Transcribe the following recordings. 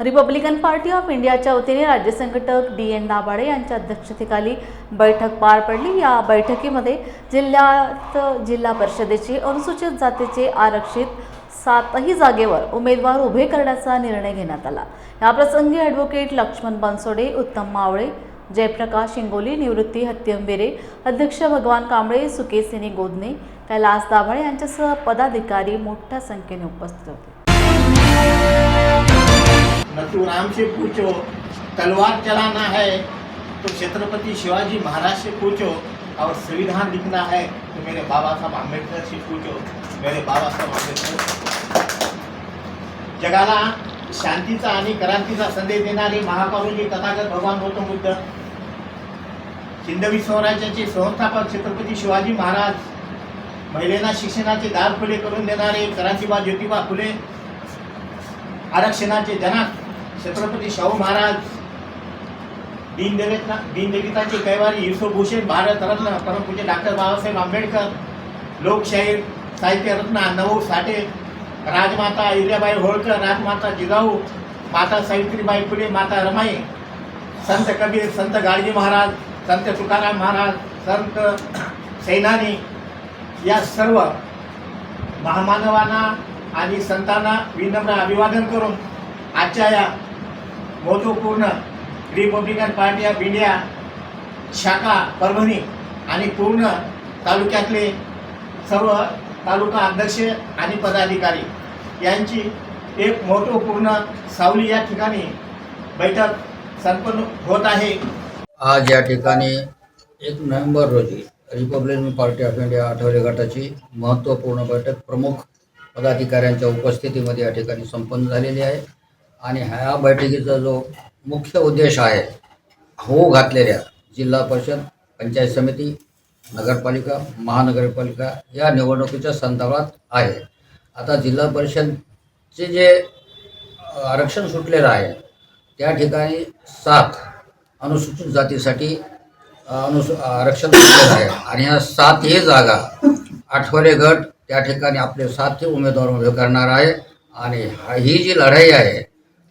Republican party of इंडियाच्या वतीने राज्य संघटक डी एन दाभाडे यांच्या अध्यक्षतेखाली बैठक पार पडली. या बैठकीमध्ये जिल्ह्यात जिल्हा परिषदेचे अनुसूचित जातीचे आरक्षित सातही जागेवर उमेदवार उभे करण्याचा निर्णय घेण्यात आला. याप्रसंगी ॲडव्होकेट लक्ष्मण बनसोडे उत्तम मावळे जयप्रकाश हिंगोली निवृत्ती हत्यंबिरे अध्यक्ष भगवान कांबळे सुकेसिनी गोदने कैलास दाभाळे यांच्यासह पदाधिकारी मोठ्या संख्येने उपस्थित होते. तू राम से पूछो तलवार चलाना है तो छत्रपति शिवाजी महाराज से पूछो और संविधान लिखना है तो मेरे बाबा साहब आम्बेडकर से पूछो मेरे बाबा साहब आंबेडकर। जगाला शांतीचा आणि क्रांतीचा संदेश देणारे महाकारुणी तथागत भगवान गौतम बुद्ध। हिंदवी स्वराज्याचे संस्थापक छत्रपती शिवाजी महाराज महिलांना शिक्षणाचे दार खुले करून देणारे क्रांतीबा ज्योतिबा फुले आरक्षणाचे जनक छत्रपती शाहू महाराज दीनदलित दीनदलिताचे कैवारी युसुभूषण भारतरत्न परमपूज्य डॉक्टर बाबासाहेब आंबेडकर लोकशाहीर साहित्यरत्न नऊ साठे राजमाता अहिल्याबाई होळकर राजमाता जिजाऊ माता सावित्रीबाई फुले माता रमाई संत कबीर संत गाडगे महाराज संत तुकाराम महाराज संत सैनानी या सर्व महामानवांना आणि संतांना विनम्र अभिवादन करून आजच्या या महत्त्वपूर्ण रिपब्लिकन पार्टी ऑफ इंडिया शाखा परभणी आणि पूर्ण तालुक्यातले सर्व तालुका अध्यक्ष आणि पदाधिकारी यांची एक महत्त्वपूर्ण सावली या ठिकाणी बैठक संपन्न होत आहे. आज या ठिकाणी एक नोव्हेंबर रोजी Republican party of India Athawale गटाची महत्त्वपूर्ण बैठक प्रमुख पदाधिकाऱ्यांच्या उपस्थितीमध्ये या ठिकाणी संपन्न झालेली आहे. आणि ह्या बैठकीचा जो मुख्य उद्देश आहे होऊ घातलेल्या जिल्हा परिषद पंचायत समिती नगरपालिका महानगरपालिका या निवडणुकीच्या संदर्भात आहे. आता जिल्हा परिषदचे जे आरक्षण सुटलेलं आहे त्या ठिकाणी सात अनुसूचित जातीसाठी अनुसू आरक्षण सुटलेलं आहे. आणि ह्या सातही जागा आठवले गट त्या ठिकाणी आपले सातही उमेदवार उभे करणार आहे. आणि ही जी लढाई आहे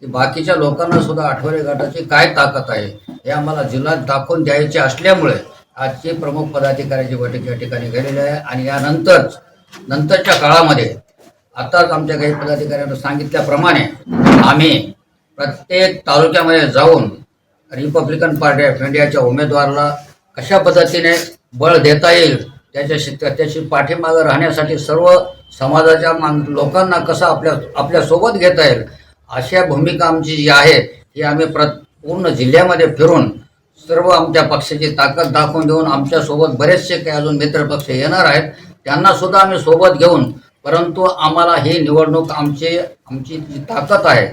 की बाकीच्या लोकांना सुद्धा आठवले गटाची काय ताकद आहे हे आम्हाला जिल्ह्यात दाखवून द्यायचे असल्यामुळे आजची प्रमुख पदाधिकाऱ्याची बैठक या ठिकाणी झालेली आहे. आणि यानंतरच नंतरच्या काळामध्ये आताच आमच्या काही पदाधिकाऱ्यांना सांगितल्याप्रमाणे आम्ही प्रत्येक तालुक्यामध्ये जाऊन रिपब्लिकन पार्टी ऑफ इंडियाच्या उमेदवाराला कशा पद्धतीने बळ देता येईल त्याच्याशी त्याची पाठीमागं राहण्यासाठी सर्व समाजाच्या मान लोकांना कसं आपल्या आपल्यासोबत घेता येईल अशा भूमिका आमची जी आहे ही आम्ही प्र पूर्ण जिल्ह्यामध्ये फिरून सर्व आमच्या पक्षाची ताकद दाखवून देऊन आमच्यासोबत बरेचसे काही अजून मित्रपक्ष येणार आहेत त्यांना सुद्धा आम्ही सोबत घेऊन परंतु आम्हाला ही निवडणूक आमची आमची जी ताकद आहे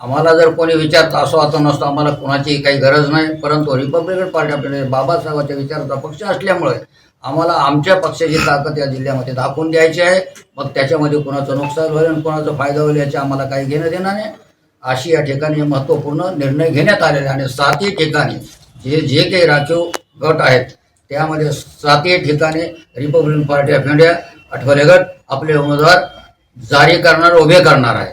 आम्हाला जर कोणी विचारत असो आता नसतो आम्हाला कोणाची काही गरज नाही परंतु रिपब्लिकन पार्टी आपल्याला बाबासाहेबांच्या विचाराचा पक्ष असल्यामुळे आम्हाला आमच्या पक्षाची ताकद या जिल्ह्यामध्ये दाखवून द्यायची आहे. मग त्याच्यामध्ये कोणाचं नुकसान होईल आणि कोणाचा फायदा होईल याचे आम्हाला काही घेणं देणं नाही. अशी या ठिकाणी महत्त्वपूर्ण निर्णय घेण्यात आलेले आहे. आणि सातही ठिकाणी जे जे काही राखीव गट आहेत त्यामध्ये सातही ठिकाणी Republican party of India Athawale गट आपले उमेदवार जारी करणार उभे करणार आहे